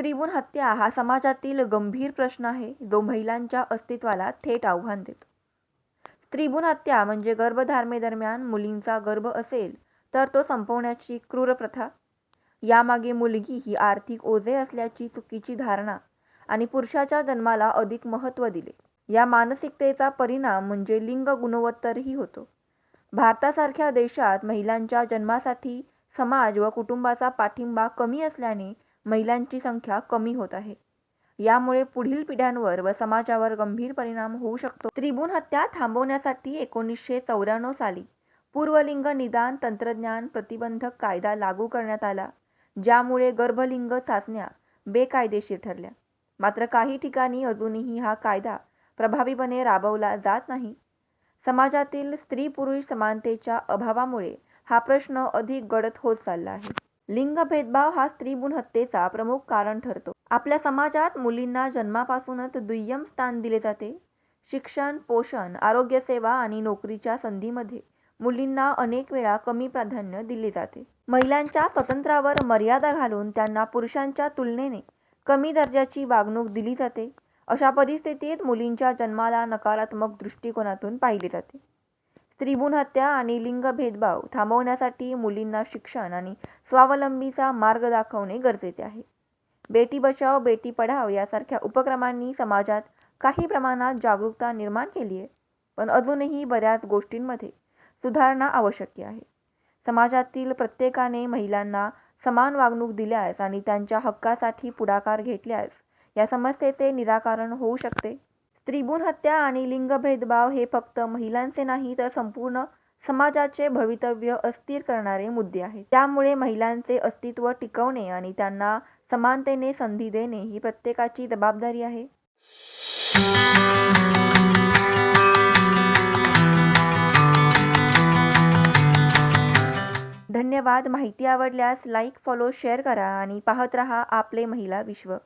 स्त्रीभ्रूण हत्या हा समाजातील गंभीर प्रश्न आहे. जो महिलांच्या अस्तित्वाला थेट आव्हान देतो. स्त्रीभ्रूण हत्या म्हणजे गर्भधारणेदरम्यान मुलींचा गर्भ असेल तर तो संपवण्याची क्रूर प्रथा. यामागे मुलगी ही आर्थिक ओझे असल्याची चुकीची धारणा आणि पुरुषाच्या जन्माला अधिक महत्त्व दिले. या मानसिकतेचा परिणाम म्हणजे लिंग गुणवत्तरही होतो. भारतासारख्या देशात महिलांच्या जन्मासाठी समाज व कुटुंबाचा पाठिंबा कमी असल्याने महिलांची संख्या कमी होत आहे. यामुळे पुढील पिढ्यांवर व समाजावर गंभीर परिणाम होऊ शकतो. त्रिभुन हत्या थांबवण्यासाठी एकोणीसशे चौऱ्याण्णव साली पूर्वलिंग निदान तंत्रज्ञान प्रतिबंधक कायदा लागू करण्यात आला ज्यामुळे गर्भलिंग चाचण्या बेकायदेशीर ठरल्या. मात्र काही ठिकाणी अजूनही हा कायदा प्रभावीपणे राबवला जात नाही. समाजातील स्त्री पुरुष समानतेच्या अभावामुळे हा प्रश्न अधिक गडद होत चालला आहे. लिंग भेदभाव हा स्त्रीभ्रूण हत्येचा प्रमुख कारण ठरतो. आपल्या समाजात मुलींना जन्मापासूनच दुय्यम स्थान दिले जाते. शिक्षण पोषण आरोग्यसेवा आणि नोकरीच्या संधीमध्ये मुलींना अनेक वेळा कमी प्राधान्य दिले जाते. महिलांच्या स्वातंत्र्यावर मर्यादा घालून त्यांना पुरुषांच्या तुलनेने कमी दर्जाची वागणूक दिली जाते. अशा परिस्थितीत मुलींच्या जन्माला नकारात्मक दृष्टिकोनातून पाहिले जाते. स्त्रीभ्रूण हत्या आणि लिंग भेदभाव थांबवण्यासाठी मुलींना शिक्षण आणि स्वावलंबीचा मार्ग दाखवणे गरजेचे आहे. बेटी बचाव बेटी पढाव यासारख्या उपक्रमांनी समाजात काही प्रमाणात जागरूकता निर्माण केली आहे. पण अजूनही बऱ्याच गोष्टींमध्ये सुधारणा आवश्यक आहे. समाजातील प्रत्येकाने महिलांना समान वागणूक दिल्यास आणि त्यांच्या हक्कासाठी पुढाकार घेतल्यास या समस्येचे निराकरण होऊ शकते. स्त्रीभ्रूण हत्या आणि लिंग भेदभाव हे फक्त महिलांचे नाही तर संपूर्ण समाजाचे भवितव्य अस्थिर करणारे मुद्दे आहेत. त्यामुळे महिलांचे अस्तित्व टिकवणे आणि त्यांना समानतेने संधी देणे ही प्रत्येकाची जबाबदारी आहे. धन्यवाद. माहिती आवडल्यास लाईक फॉलो शेअर करा आणि पाहत रहा आपले महिला विश्व.